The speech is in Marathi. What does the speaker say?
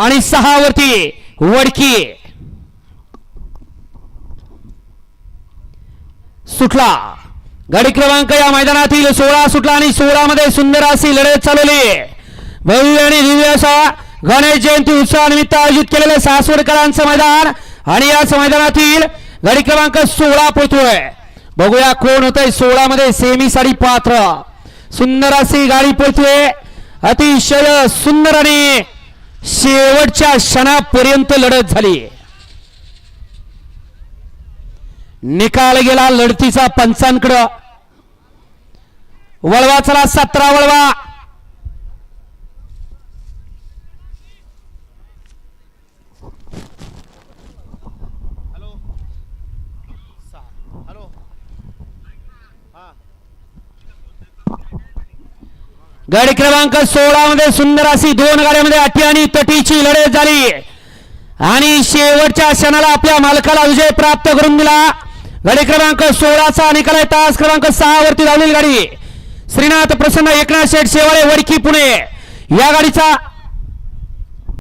आणि सहावरती वडकी. सुटला. गाडी क्रमांक या मैदानातील सोळा सुटला आणि सोळा मध्ये सुंदर अशी लढत चालवली. भव्य आणि दिव्य असा गणेश जयंती उत्सवानिमित्त आयोजित केलेलं सासवडकरांचं मैदान आणि याच मैदानातील गाडी क्रमांक सोळा पोहोचतोय. बघूया कोण होतंय सोळा मध्ये सेमी साडी पात्र. सुंदर अशी गाडी पळतोय अतिशय सुंदर आणि शेवटच्या क्षणापर्यंत लढत झाली. निकाल गेला लढतीचा पंचांकडं. वळवा चला सतरा वळवा. गाडी क्रमांक सोळा मध्ये सुंदर अशी दोन गाड्यामध्ये अटी आणि तटीची लढत झाली. आणि शेवटच्या क्षणाला आपल्या मालकाला विजय प्राप्त करून दिला. गाडी क्रमांक सोळाचा निकाल आहे. तास क्रमांक सहा वरती धावलेली गाडी. श्रीनाथ प्रसन्न एकनाथ शेठ शेवाळे वडकी पुणे. या गाडीचा